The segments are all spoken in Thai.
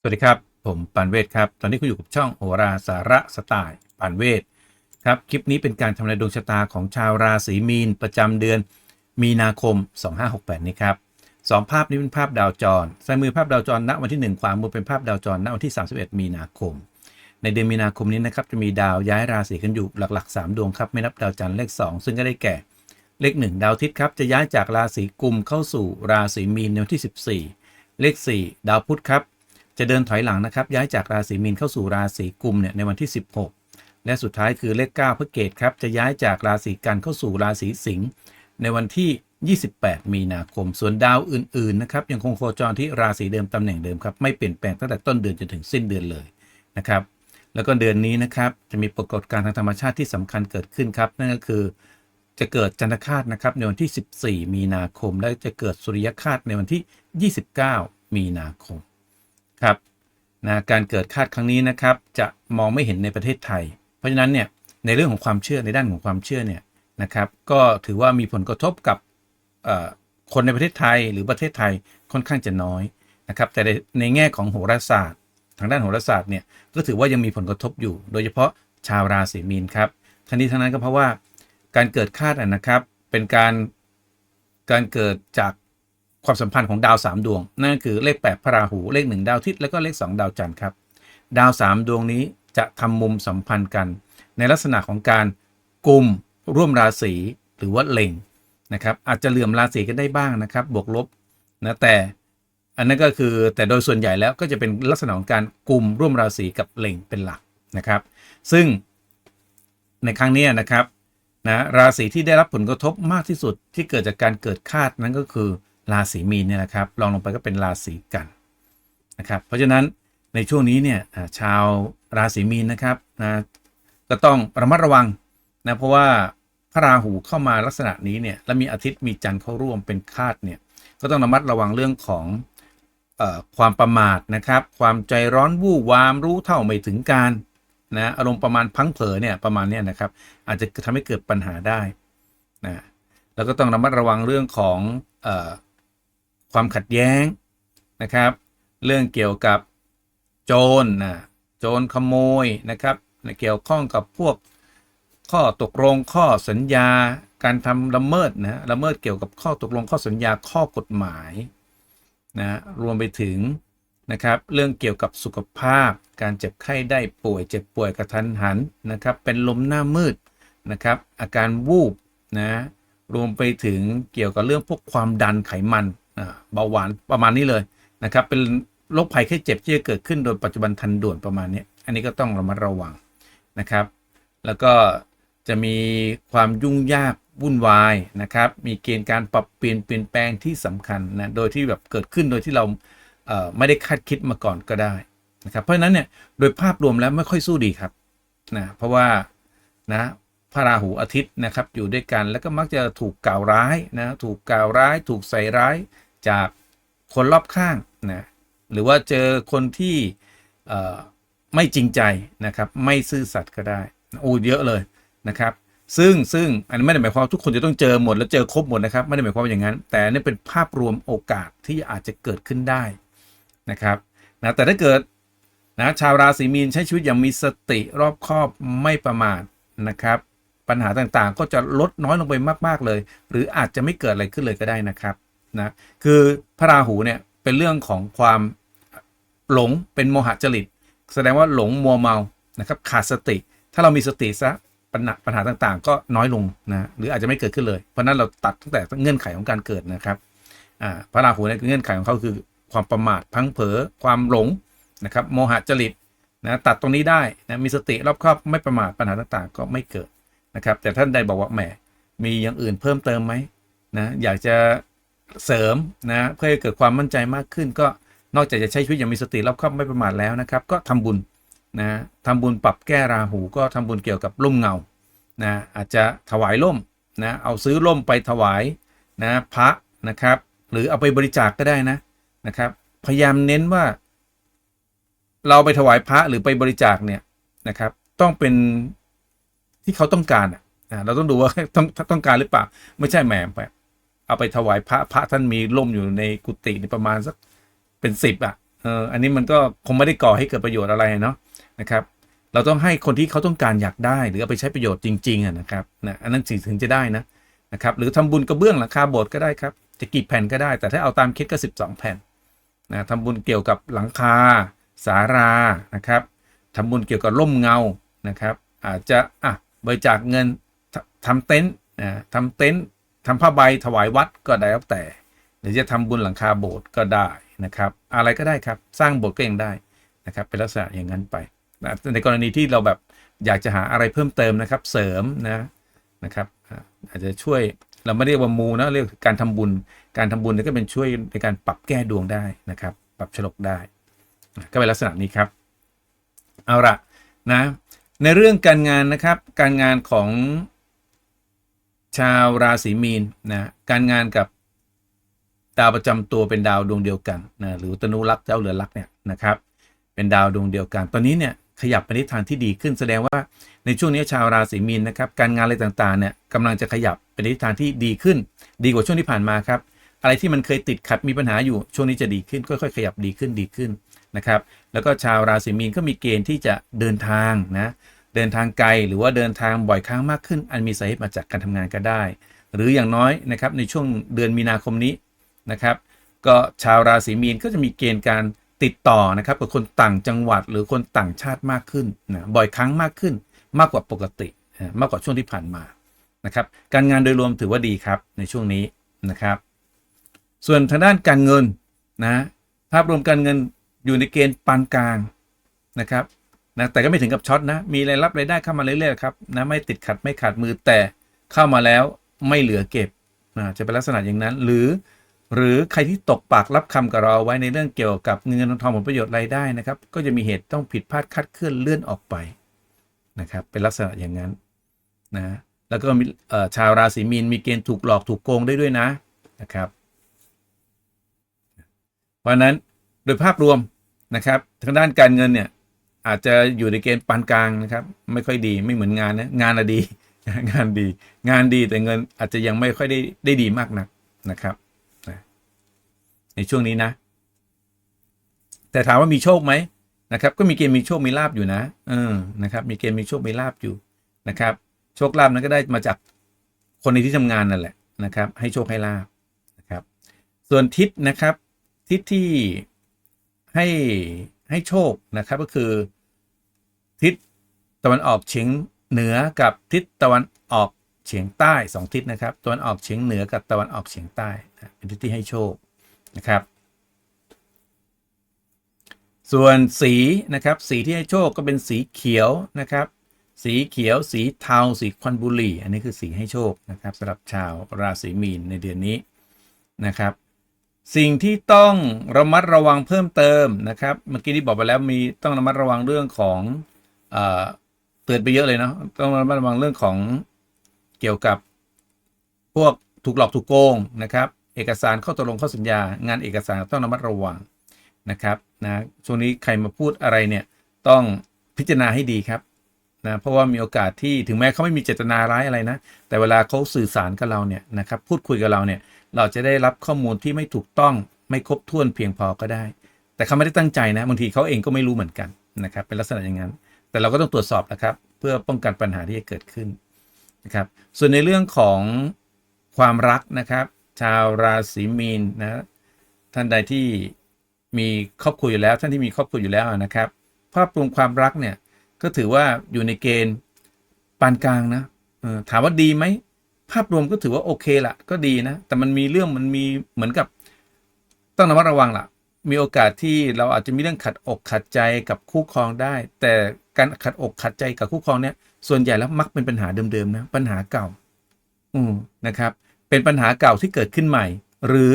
สวัสดีครับ ผมปานเวทครับ ตอนนี้คุณอยู่กับช่องโหราสาระสไตล์ปานเวทครับ คลิปนี้เป็นการทำนายดวงชะตาของชาวราศีมีน ประจำเดือนมีนาคม 2568 นี้ครับสองภาพนี้เป็นภาพดาวจรซ้ายมือภาพดาวจรณวันที่ 1 ขวามือเป็นภาพดาวจรณวันที่ 31 มีนาคม ในเดือนมีนาคมนี้นะครับจะมีดาวย้ายราศีกันอยู่หลัก ๆ 3 ดวงครับไม่นับดาวจันทร์เลข 2 ซึ่งก็ได้แก่เลข 1 ดาวทิติครับจะย้ายจากราศีกุมเข้าสู่ราศีมีนในวันที่ 14 เลข 4 ดาวพุธครับ จะเดินถอยหลังนะครับ ย้ายจากราศีมีนเข้าสู่ราศีกุมเนี่ยในวันที่ 16 และสุดท้ายคือเลข9พฤกเกตครับจะย้ายจากราศีกันเข้าสู่ราศีสิงห์ในวันที่ 28 มีนาคม ส่วนดาวอื่นๆนะครับยังคงโคจรที่ราศีเดิมตำแหน่งเดิมครับไม่เปลี่ยนแปลงตั้งแต่ต้นเดือนจนถึงสิ้นเดือนเลยนะครับ แล้วก็เดือนนี้นะครับจะมีปรากฏการณ์ทางธรรมชาติที่สำคัญเกิดขึ้นครับ นั่นก็คือจะเกิดจันทคาตนะครับในวันที่ 14 มีนาคม และจะเกิดสุริยคาตในวันที่ 29 มีนาคม ครับนะการเกิดคาดครั้งนี้นะครับ จะมองไม่เห็นในประเทศไทย เพราะฉะนั้นเนี่ยในเรื่องของความเชื่อในด้านของความเชื่อเนี่ยนะครับก็ถือว่ามีผลกระทบกับคนในประเทศไทยหรือประเทศไทยค่อนข้างจะน้อยนะครับแต่ในแง่ของโหราศาสตร์ ทางด้านโหราศาสตร์เนี่ยก็ถือว่ายังมีผลกระทบอยู่ โดยเฉพาะชาวราศีมีนครับทั้งนี้ทั้งนั้นก็เพราะว่าการเกิดคาดนะครับเป็นการการเกิดจาก ความสัมพันธ์ของดาว 3 ดวง นั่นก็คือเลข 8 พระราหูเลข 1 ดาวทิตย์แล้วก็เลข 2 ดาวจันทร์ครับ ดาว 3 ดวงนี้จะทำมุมสัมพันธ์กัน ในลักษณะของการกลุ่มร่วมราศีหรือว่าเล็งนะครับอาจจะเหลื่อมราศีกันได้บ้างนะครับ บวกลบนะแต่อันนั้นก็คือแต่โดยส่วนใหญ่แล้วก็จะเป็นลักษณะของการกลุ่มร่วมราศีกับเล็งเป็นหลักนะครับ ซึ่งในครั้งนี้นะครับนะราศีที่ได้รับผลกระทบมากที่สุดที่เกิดจากการเกิดคาดนั้นก็คือ ราศีมีนเนี่ยนะครับรองลงไปก็เป็นราศีกันนะครับเพราะฉะนั้นในช่วงนี้เนี่ยชาวราศีมีนนะครับนะก็ต้องระมัดระวังนะเพราะว่าพระราหูเข้ามาลักษณะนี้เนี่ยแล้วมีอาทิตย์มีจันทร์เข้าร่วมเป็นคาดเนี่ยก็ต้องระมัดระวังเรื่องของออความประมาทนะครับ ความใจร้อนวู่วามรู้เท่าไม่ถึงการนะอารมณ์ประมาณพังเผลอเนี่ยประมาณเนี้ยนะครับ อาจจะทำให้เกิดปัญหาได้นะแล้วก็ต้องระมัดระวังเรื่องของออ ความขัดแย้งนะครับ เรื่องเกี่ยวกับโจรนะโจรขโมยนะครับเกี่ยวข้องกับพวกข้อตกลงข้อสัญญาการทำละเมิดนะละเมิดเกี่ยวกับข้อตกลงข้อสัญญาข้อกฎหมายนะรวมไปถึงนะครับเรื่องเกี่ยวกับสุขภาพ การเจ็บไข้ได้ป่วยเจ็บป่วยกระทันหันนะครับเป็นลมหน้ามืดนะครับอาการวูบนะรวมไปถึงเกี่ยวกับเรื่องพวกความดันไขมัน เบาหวานประมาณนี้เลยนะครับ เป็นโรคภัยไข้เจ็บที่จะเกิดขึ้นโดยปัจจุบันทันด่วนประมาณนี้ อันนี้ก็ต้องระมัดระวังนะครับ แล้วก็จะมีความยุ่งยากวุ่นวายนะครับ มีเกณฑ์การปรับเปลี่ยนเปลี่ยนแปลงที่สำคัญนะ โดยที่แบบเกิดขึ้นโดยที่เราเไม่ได้คาดคิดมาก่อนก็ได้นะครับ เพราะฉะนั้นเนี่ยโดยภาพรวมแล้วไม่ค่อยสู้ดีครับนะ เพราะว่านะพระราหูอาทิตย์นะครับอยู่ด้วยกันแล้วก็มักจะถูกกล่าวร้ายนะถูกกล่าวร้าย ถูกใส่ร้าย จากคนรอบข้างนะหรือว่าเจอคนที่ไม่จริงใจนะครับ ไม่ซื่อสัตย์ก็ได้โอ้เยอะเลยนะครับ ซึ่งซึ่งอันนี้ไม่ได้หมายความว่าทุกคนจะต้องเจอหมดแล้วเจอครบหมดนะครับ ไม่ได้หมายความอย่างนั้น แต่นี่เป็นภาพรวมโอกาสที่อาจจะเกิดขึ้นได้นะครับนะแต่ถ้าเกิดนะชาวราศีมีนใช้ชีวิตอย่างมีสติรอบคอบไม่ประมาทนะครับ ปัญหาต่างๆ ก็จะลดน้อยลงไปมาก ๆ เลย หรืออาจจะไม่เกิดอะไรขึ้นเลยก็ได้นะครับ นะคือพระราหูเนี่ยเป็นเรื่องของความหลงเป็นโมหะจริต แสดงว่าหลงมัวเมานะครับขาดสติ ถ้าเรามีสติซะปัญหาปัญหาต่างๆ ก็น้อยลงนะหรืออาจจะไม่เกิดขึ้นเลย เพราะนั้นเราตัดตั้งแต่เงื่อนไขของการเกิดนะครับพระราหูเนี่ยเงื่อนไขของเขาคือความประมาทพังเผลอความหลงนะครับโมหะจริตนะตัดตรงนี้ได้นะมีสติรอบครอบไม่ประมาทปัญหาต่างๆ ก็ไม่เกิดนะครับ แต่ท่านใดบอกว่าแหมมีอย่างอื่นเพิ่มเติมไหมนะอยากจะ เสริมนะเพื่อให้เกิดความมั่นใจมากขึ้น ก็นอกจากจะใช้ชีวิตอย่างมีสติรอบคอบไม่ประมาทแล้วนะครับ ก็ทำบุญนะทำบุญปรับแก้ราหูก็ทำบุญเกี่ยวกับร่มเงานะอาจจะถวายร่มนะเอาซื้อร่มไปถวายนะพระนะครับ หรือเอาไปบริจาคกก็ได้นะนะครับ พยายามเน้นว่า เราไปถวายพระหรือไปบริจาคเนี่ยนะครับ ต้องเป็นที่เขาต้องการอะเราต้องดูว่าต้องต้องการหรือเปล่า ไม่ใช่แหมแบบ เอาไปถวายพระพระท่านมีร่มอยู่ในกุฏินประมาณสักเป็นสิบอะเอออันนี้มันก็คงไม่ได้ก่อให้เกิดประโยชน์อะไรเนาะนะครับ เราต้องให้คนที่เขาต้องการอยากได้ หรือเอาไปใช้ประโยชน์จริงๆอะนะครับนะอันนั้นสิ่งถึงจะได้นะนะครับ หรือทำบุญกระเบื้องหลังคาโบสถ์ก็ได้ครับจะกี่แผ่นก็ได้ แต่ถ้าเอาตามคิดก็ 12 แผ่นนะทำบุญเกี่ยวกับหลังคา สารานะครับทำบุญเกี่ยวกับร่มเงานะครับ อาจจะอะบริจาคเงินททำเต็นท์นะทำเต็นท์ ทำผ้าใบถวายวัดก็ได้แล้วแต่ หรือจะทำบุญหลังคาโบสถ์ก็ได้นะครับ อะไรก็ได้ครับ สร้างโบสถ์ก็ยังได้นะครับ เป็นลักษณะอย่างนั้นไปนะในกรณีที่เราแบบอยากจะหาอะไรเพิ่มเติมนะครับ เสริมนะนะครับ อาจจะช่วยเราไม่เรียกว่ามูนะเรียกการทำบุญ การทำบุญนี่ก็เป็นช่วยในการปรับแก้ดวงได้นะครับ ปรับฉลกได้นะก็เป็นลักษณะนี้ครับ เอาละนะในเรื่องการงานนะครับ การงานของ ชาวราศีมีนนะการงานกับดาวประจำตัวเป็นดาวดวงเดียวกันนะหรือตนุรักษ์เจ้าเรือรักเนี่ยนะครับ เป็นดาวดวงเดียวกัน ตอนนี้เนี่ยขยับไปในทางที่ดีขึ้นแสดงว่าในช่วงนี้ชาวราศีมีนนะครับการงานอะไรต่างๆเนี่ยกำลังจะขยับไปในทิศทางที่ดีขึ้น ดีกว่าช่วงที่ผ่านมาครับอะไรที่มันเคยติดขัดมีปัญหาอยู่ช่วงนี้จะดีขึ้น ค่อยๆ ขยับดีขึ้นดีขึ้นนะครับ แล้วก็ชาวราศีมีนก็มีเกณฑ์ที่จะเดินทางนะ เดินทางไกลหรือว่าเดินทางบ่อยครั้งมากขึ้น อันมีสาเหตุมาจากการทำงานก็ได้ หรืออย่างน้อยนะครับในช่วงเดือนมีนาคมนี้นะครับ ก็ชาวราศีมีนก็จะมีเกณฑ์การติดต่อนะครับกับคนต่างจังหวัดหรือคนต่างชาติมากขึ้นนะบ่อยครั้งมากขึ้นมากกว่าปกตินะมากกว่าช่วงที่ผ่านมานะครับ การงานโดยรวมถือว่าดีครับในช่วงนี้นะครับ ส่วนทางด้านการเงินนะภาพรวมการเงินอยู่ในเกณฑ์ปานกลางนะครับ นะแต่ก็ไม่ถึงกับช็อตนะ มีรายรับรายได้เข้ามาเรื่อยๆครับนะไม่ติดขัดไม่ขาดมือแต่เข้ามาแล้วไม่เหลือเก็บนะจะเป็นลักษณะอย่างนั้น หรือ หรือใครที่ตกปากรับคำกับเราไว้ในเรื่องเกี่ยวกับเงินทองผลประโยชน์รายได้นะครับ ก็จะมีเหตุต้องผิดพลาดคลาดเคลื่อนเลื่อนออกไปนะครับ เป็นลักษณะอย่างนั้นนะแล้วก็มีชาวราศีมีนมีเกณฑ์ถูกหลอกถูกโกงได้ด้วยนะนะครับ เพราะนั้นโดยภาพรวมนะครับทางด้านการเงินเนี่ย อาจจะอยู่ในเกณฑ์ปานกลางนะครับ ไม่ค่อยดีไม่เหมือนงานนะงานอะดี งานดี งานดีแต่เงินอาจจะยังไม่ค่อยได้ได้ดีมากนักนะครับ ในช่วงนี้นะ แต่ถามว่ามีโชคไหมนะครับ ก็มีเกณฑ์มีโชคมีลาบอยู่นะเออนะครับ มีเกณฑ์มีโชคมีลาบอยู่นะครับ โชคลาภนั้นก็ได้มาจากคนในที่ทำงานนั่นแหละนะครับ ให้โชคให้ลาบนะครับ ส่วนทิศนะครับ ทิศที่ให้ให้โชคนะครับก็คือ ทิศตะวันออกเฉียงเหนือกับทิศตะวันออกเฉียงใต้สองทิศนะครับตะวันออกเฉียงเหนือกับตะวันออกเฉียงใต้เป็นทิศที่ให้โชคนะครับ ส่วนสีนะครับสีที่ให้โชคก็เป็นสีเขียวนะครับ สีเขียว สีเทาสีควันบุหรี่ อันนี้คือสีให้โชคนะครับสำหรับชาวราศีมีนในเดือนนี้นะครับ สิ่งที่ต้องระมัดระวังเพิ่มเติมนะครับ เมื่อกี้ที่บอกไปแล้วมีต้องระมัดระวังเรื่องของ เอ่อเตือนไปเยอะเลยเนาะต้องระมัดระวังเรื่องของเกี่ยวกับพวกถูกหลอกถูกโกงนะครับ เอกสารเข้าตกลงเข้าสัญญา งานเอกสารต้องระมัดระวังนะครับนะช่วงนี้ใครมาพูดอะไรเนี่ยต้องพิจารณาให้ดีครับนะเพราะว่ามีโอกาสที่ถึงแม้เขาไม่มีเจตนาร้ายอะไรนะ แต่เวลาเขาสื่อสารกับเราเนี่ยนะครับพูดคุยกับเราเนี่ยเราจะได้รับข้อมูลที่ไม่ถูกต้องไม่ครบถ้วนเพียงพอก็ได้ แต่เขาไม่ได้ตั้งใจนะบางทีเขาเองก็ไม่รู้เหมือนกันนะครับเป็นลักษณะอย่างนั้น แต่เราก็ต้องตรวจสอบนะครับ เพื่อป้องกันปัญหาที่จะเกิดขึ้นนะครับ ส่วนในเรื่องของความรักนะครับ ชาวราศีมีนนะท่านใดที่มีครอบครัวอยู่แล้ว ท่านที่มีครอบครัวอยู่แล้วนะครับ ภาพรวมความรักเนี่ยก็ถือว่าอยู่ในเกณฑ์ปานกลางนะถามว่าดีไหมภาพรวมก็ถือว่าโอเคละก็ดีนะ แต่มันมีเรื่องมันมีเหมือนกับต้องระมัดระวังล่ะ มีโอกาสที่เราอาจจะมีเรื่องขัดอกขัดใจกับคู่ครองได้ แต่ การขัดอกขัดใจกับคู่ครองเนี่ยส่วนใหญ่แล้วมักเป็นปัญหาเดิมๆนะปัญหาเก่า อืมนะครับ เป็นปัญหาเก่าที่เกิดขึ้นใหม่ หรือ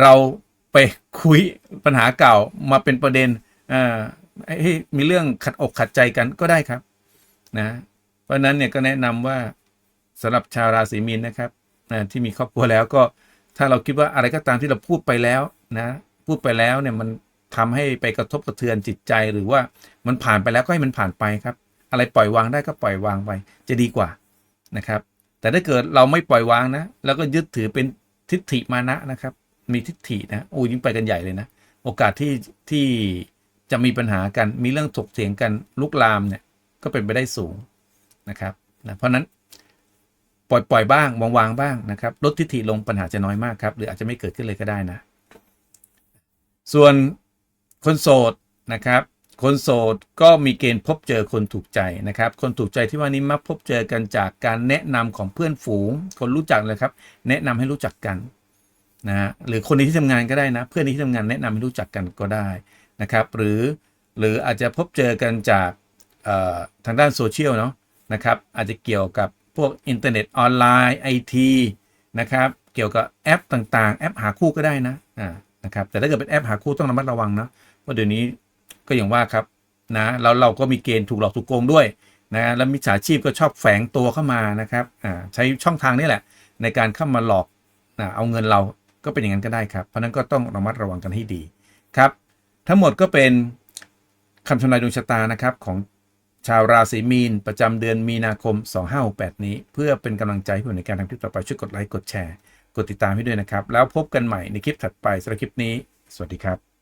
เราไปคุยปัญหาเก่ามาเป็นประเด็นอ่าให้มีเรื่องขัดอกขัดใจกันก็ได้ครับ นะ เพราะฉะนั้นเนี่ยก็แนะนำว่าสำหรับชาวราศีมีนนะครับนะที่มีครอบครัวแล้วก็ถ้าเราคิดว่าอะไรก็ตามที่เราพูดไปแล้วนะ พูดไปแล้วเนี่ยมัน ทำให้ไปกระทบกระเทือนจิตใจหรือว่ามันผ่านไปแล้วก็ให้มันผ่านไปครับ อะไรปล่อยวางได้ก็ปล่อยวางไปจะดีกว่านะครับ แต่ถ้าเกิดเราไม่ปล่อยวางนะ แล้วก็ยึดถือเป็นทิฏฐิมานะนะครับ มีทิฏฐินะโอ้ยิ่งไปกันใหญ่เลยนะ โอกาสที่ที่จะมีปัญหากันมีเรื่องถกเถียงกันลุกลามเนี่ยก็เป็นไปได้สูงนะครับนะเพราะนั้นปล่อยปล่อยบ้างวางวางบ้างนะครับ ลดทิฏฐิลงปัญหาจะน้อยมากครับ หรืออาจจะไม่เกิดขึ้นเลยก็ได้นะ ส่วน คนโสดนะครับ คนโสดก็มีเกณฑ์พบเจอคนถูกใจนะครับ คนถูกใจที่ว่านี้มักพบเจอกันจากการแนะนำของเพื่อนฝูง คนรู้จักเลยครับ แนะนำให้รู้จักกันนะฮะหรือคนในที่ทำงานก็ได้นะ เพื่อนในที่ทำงานแนะนำให้รู้จักกันก็ได้นะครับ หรือหรืออาจจะพบเจอกันจากทางด้านโซเชียลเนาะนะครับอาจจะเกี่ยวกับพวกอินเทอร์เน็ตออนไลน์ไอทีนะครับเกี่ยวกับแอปต่างๆ แอปหาคู่ก็ได้นะอ่านะครับแต่ถ้าเกิดเป็นแอปหาคู่ต้องระมัดระวังนะ เพราะเดี๋ยวนี้ก็อย่างว่าครับนะแล้วเราก็มีเกณฑ์ถูกหลอกถูกโกงด้วยนะแล้วมิจฉาชีพก็ชอบแฝงตัวเข้ามานะครับอ่าใช้ช่องทางนี้แหละ ในการเข้ามาหลอกนะเอาเงินเราก็เป็นอย่างนั้นก็ได้ครับ เพราะนั้นก็ต้องระมัดระวังกันให้ดีครับ ทั้งหมดก็เป็นคำทำนายดวงชะตานะครับของชาวราศีมีน ประจำเดือนมีนาคม 2568 นี้ เพื่อเป็นกำลังใจให้ผมในการทำคลิปต่อไปช่วยกดไลค์กดแชร์ กดติดตามให้ด้วยนะครับ แล้วพบกันใหม่ในคลิปถัดไปสำหรับคลิปนี้ สวัสดีครับ